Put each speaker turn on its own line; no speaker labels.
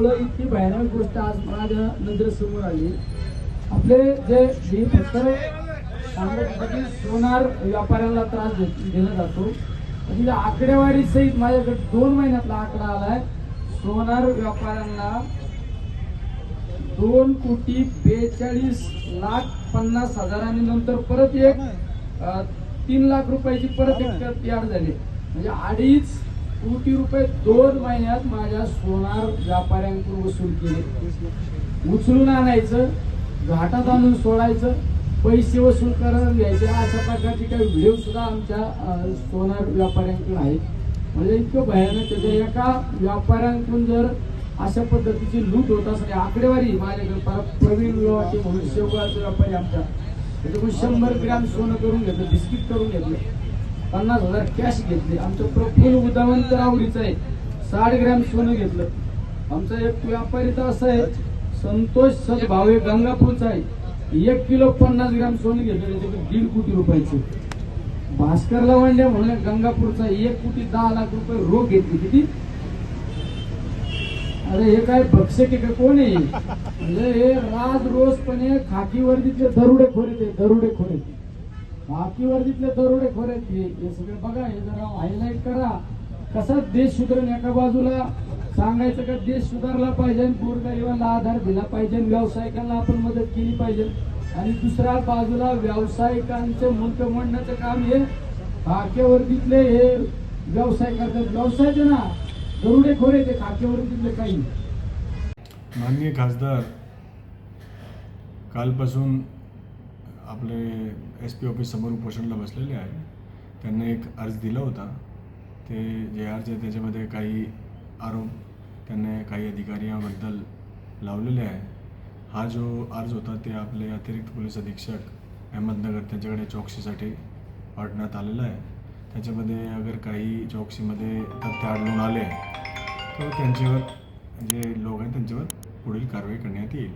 त्यामुळं इतकी भयानक गोष्ट आज माझ्या नंतर समोर आली. आपले जे जे फक्त सांगण्यासाठी सोनार व्यापाऱ्यांना त्रास दिला जातो. म्हणजे आकडेवारी सहित माझ्याकडे दोन महिन्यातला आकडा आलाय. सोनार व्यापाऱ्यांना दोन कोटी बेचाळीस लाख पन्नास हजार आणि नंतर परत एक तीन लाख रुपयाची परत एक त्यात याड झाली. म्हणजे अडीच कोटी रुपये दोन महिन्यात माझ्या सोनार व्यापाऱ्यांकडून वसूल केले. उचलून आणायचं घाटात आणून सोडायचं पैसे वसूल करून घ्यायचे अशा प्रकारचे काही व्हिडिओ सुद्धा आमच्या सोनार व्यापाऱ्यांकडून आहेत. म्हणजे इतकं भयानक त्याच्या म्हणजे एका व्यापाऱ्यांकडून जर अशा पद्धतीची लूट होत असते आकडेवारी माझ्याकडे. परत प्रवीण विवाहाचे म्हणून शेवगाळचे व्यापारी आमच्या. त्याच्याकडून शंभर ग्रॅम सोनं करून घेतलं बिस्किट करून घेतलं. पन्नास हजार कॅश घेतले. आमचं प्रफुल्ल उदाहरण तर आवडीचं आहे. साठ ग्रॅम सोनं घेतलं. आमचा एक व्यापारी तर असा आहे संतोष सदभावे गंगापूरचा आहे. एक किलो पन्नास ग्रॅम सोनं घेतलं त्याच्याकडे दीड कोटी रुपयाचे. भास्कर लवंडे म्हणून गंगापूरचा एक कोटी दहा लाख रुपये रोख घेतली. किती? अरे हे काय भक्षक आहे का कोण आहे? म्हणजे हे राज रोजपणे खाकी वर्दीतले दरोडे खोरे ते दरोडे खोरे बाकीवर तिथले दरोडे खोरे हे सगळे बघा हे जरा हायलाईट करा. कसा देश सुधारण एका बाजूला? सांगायचं का देश सुधारला पाहिजे गोरगरिबांना आधार दिला पाहिजे व्यावसायिकांना आपण मदत केली पाहिजे. आणि दुसऱ्या बाजूला व्यावसायिकांचं मुलक म्हणण्याचं काम हे खाक्यावर्दीतले हे व्यवसाय करतात. व्यवसायाचे ना दरोडेखोर खोरे ते खाक्यावर्दीतले काही
माननीय खासदार कालपासून आपले एस पी ऑफिस समोर उपोषणला बसलेले आहे त्यांना एक अर्ज दिला होता. ते जे अर्ज आहे त्याच्यामध्ये काही आरोप त्यांनी काही अधिकाऱ्यांबद्दल लावलेले आहे. हा जो अर्ज होता ते आपले अतिरिक्त पोलीस अधीक्षक अहमदनगर त्यांच्याकडे चौकशीसाठी पाठवण्यात आलेला आहे. त्याच्यामध्ये अगर काही चौकशीमध्ये तथ्य आढळून आले तर त्यांच्यावर जे लोक आहेत त्यांच्यावर पुढील कारवाई करण्यात येईल.